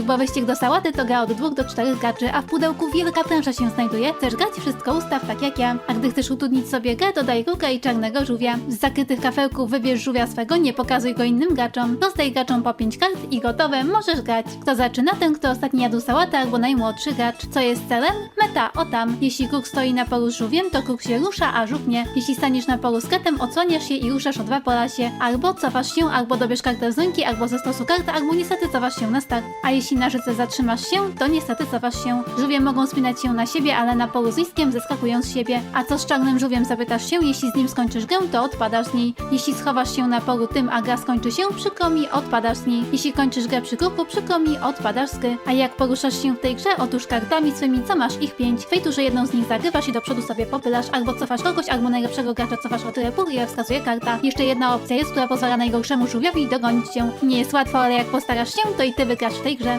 Turbo wyścig do sałaty to gra od 2 do 4 graczy, a w pudełku wielka plansza się znajduje. Chcesz grać? Wszystko ustaw tak jak ja. A gdy chcesz utrudnić sobie grę, dodaj rukę i czarnego żółwia. Z zakrytych kafelków wybierz żółwia swego, nie pokazuj go innym graczom. Rozdaj graczom po 5 kart i gotowe, możesz grać. Kto zaczyna? Ten, kto ostatni jadł sałatę albo najmłodszy gracz. Co jest celem? Meta, o tam. Jeśli kruk stoi na polu z żółwiem, to kruk się rusza, a żółw nie. Jeśli staniesz na polu z kretem, odsłaniasz się i ruszasz o dwa się. Albo cofasz się, albo dobierz kartę z ręki, albo ze stosu kartę, albo niestety cofasz się na start. A jeśli na rzece zatrzymasz się, to niestety cofasz się. Żółwie mogą spinać się na siebie, ale na listkiem zeskakują z siebie. A co z czarnym żółwiem zapytasz się? Jeśli z nim skończysz grę, to odpadasz z niej. Jeśli schowasz się na polu tym, a gra skończy się, przykro mi, odpadasz z niej. Jeśli kończysz grę przy kruku, przykro mi, odpadasz z gry. A jak poruszasz się w tej grze? Otóż kartami swymi, co masz ich pięć. Fejtu, że jedną z nich zagrywasz i do przodu sobie popylasz, albo cofasz kogoś, albo najlepszego gracza cofasz o tyle pól, ile wskazuje karta. Jeszcze jedna opcja jest, która pozwala najgorszemu żółwiowi dogonić cię. Nie jest łatwo, ale jak postarasz się, to i ty wygrasz w tej grze.